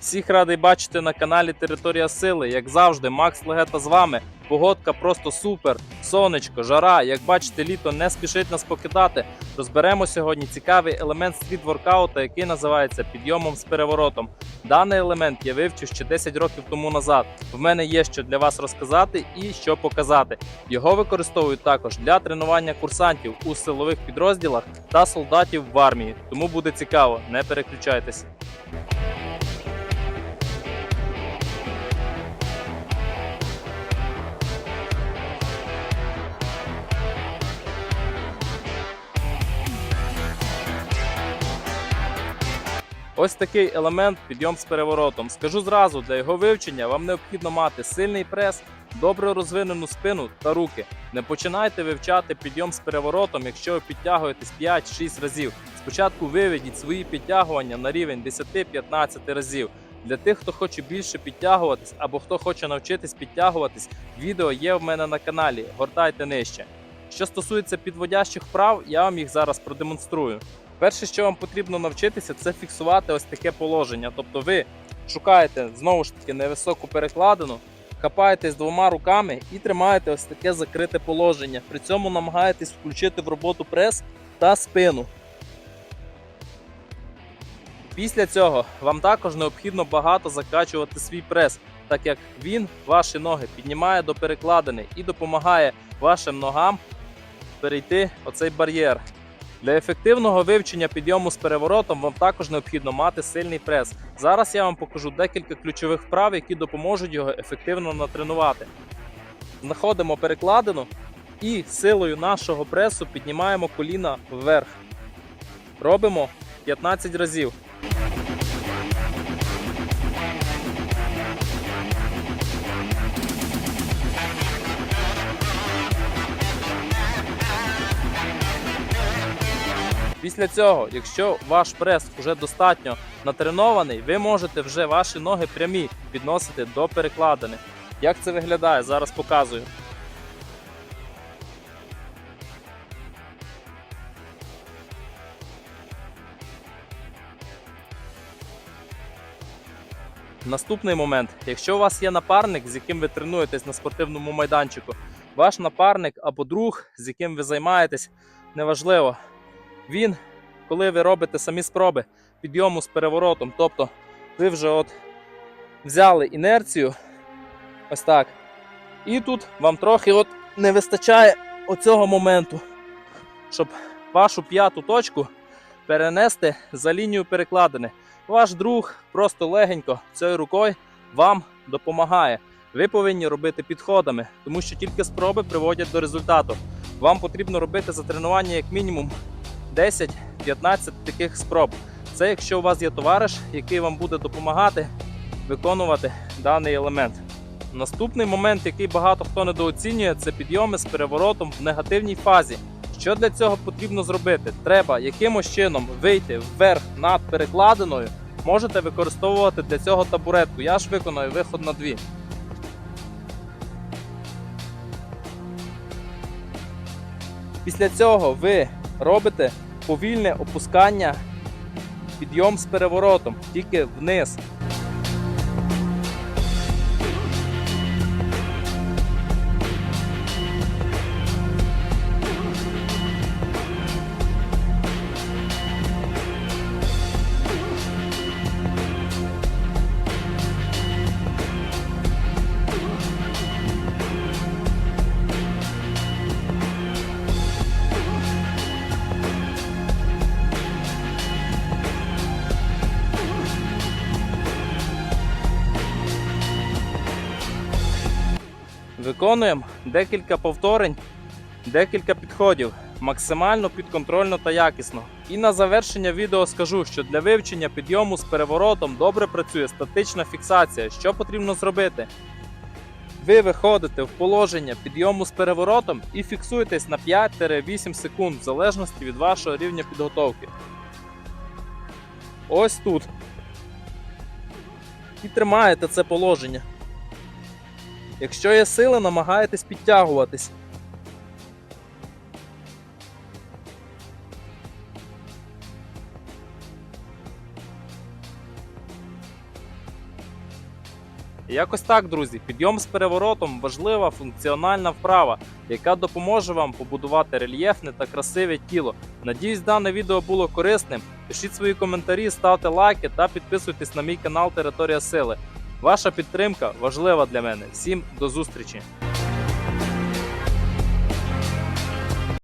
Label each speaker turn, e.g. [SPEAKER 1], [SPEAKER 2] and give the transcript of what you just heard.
[SPEAKER 1] Всіх радий бачити на каналі Територія Сили. Як завжди, Макс Легета з вами. Погодка просто супер. Сонечко, жара. Як бачите, літо не спішить нас покидати. Розберемо сьогодні цікавий елемент стріт-воркаута, який називається підйомом з переворотом. Даний елемент я вивчив ще 10 років тому назад. В мене є що для вас розказати і що показати. Його використовують також для тренування курсантів у силових підрозділах та солдатів в армії. Тому буде цікаво, не переключайтесь. Ось такий елемент підйом з переворотом. Скажу зразу, для його вивчення вам необхідно мати сильний прес, добре розвинену спину та руки. Не починайте вивчати підйом з переворотом, якщо ви підтягуєтесь 5-6 разів. Спочатку виведіть свої підтягування на рівень 10-15 разів. Для тих, хто хоче більше підтягуватись або хто хоче навчитись підтягуватись, відео є в мене на каналі. Гортайте нижче. Що стосується підводящих вправ, я вам їх зараз продемонструю. Перше, що вам потрібно навчитися, це фіксувати ось таке положення. Тобто ви шукаєте знову ж таки невисоку перекладину, хапаєтесь двома руками і тримаєте ось таке закрите положення. При цьому намагаєтесь включити в роботу прес та спину. Після цього вам також необхідно багато закачувати свій прес, так як він ваші ноги піднімає до перекладини і допомагає вашим ногам перейти оцей бар'єр. Для ефективного вивчення підйому з переворотом вам також необхідно мати сильний прес. Зараз я вам покажу декілька ключових вправ, які допоможуть його ефективно натренувати. Знаходимо перекладину і силою нашого пресу піднімаємо коліна вверх. Робимо 15 разів. Після цього, якщо ваш прес вже достатньо натренований, ви можете вже ваші ноги прямі підносити до перекладини. Як це виглядає? Зараз показую. Наступний момент. Якщо у вас є напарник, з яким ви тренуєтесь на спортивному майданчику, ваш напарник або друг, з яким ви займаєтесь, неважливо. Він, коли ви робите самі спроби підйому з переворотом, тобто ви вже от взяли інерцію, ось так. І тут вам трохи от не вистачає оцього моменту, щоб вашу п'яту точку перенести за лінію перекладини. Ваш друг просто легенько цією рукою вам допомагає. Ви повинні робити підходами, тому що тільки спроби приводять до результату. Вам потрібно робити за тренування як мінімум 10-15 таких спроб. Це якщо у вас є товариш, який вам буде допомагати виконувати даний елемент. Наступний момент, який багато хто недооцінює, це підйоми з переворотом в негативній фазі. Що для цього потрібно зробити? Треба якимось чином вийти вверх над перекладиною. Можете використовувати для цього табуретку. Я ж виконую виход на дві. Після цього ви робите повільне опускання, підйом з переворотом, тільки вниз. Виконуємо декілька повторень, декілька підходів, максимально підконтрольно та якісно. І на завершення відео скажу, що для вивчення підйому з переворотом добре працює статична фіксація. Що потрібно зробити? Ви виходите в положення підйому з переворотом і фіксуєтесь на 5-8 секунд в залежності від вашого рівня підготовки. Ось тут. І тримаєте це положення. Якщо є сили, намагаєтесь підтягуватись. Якось так, друзі, підйом з переворотом важлива функціональна вправа, яка допоможе вам побудувати рельєфне та красиве тіло. Надіюсь, дане відео було корисним. Пишіть свої коментарі, ставте лайки та підписуйтесь на мій канал Територія Сили. Ваша підтримка важлива для мене. Всім до зустрічі!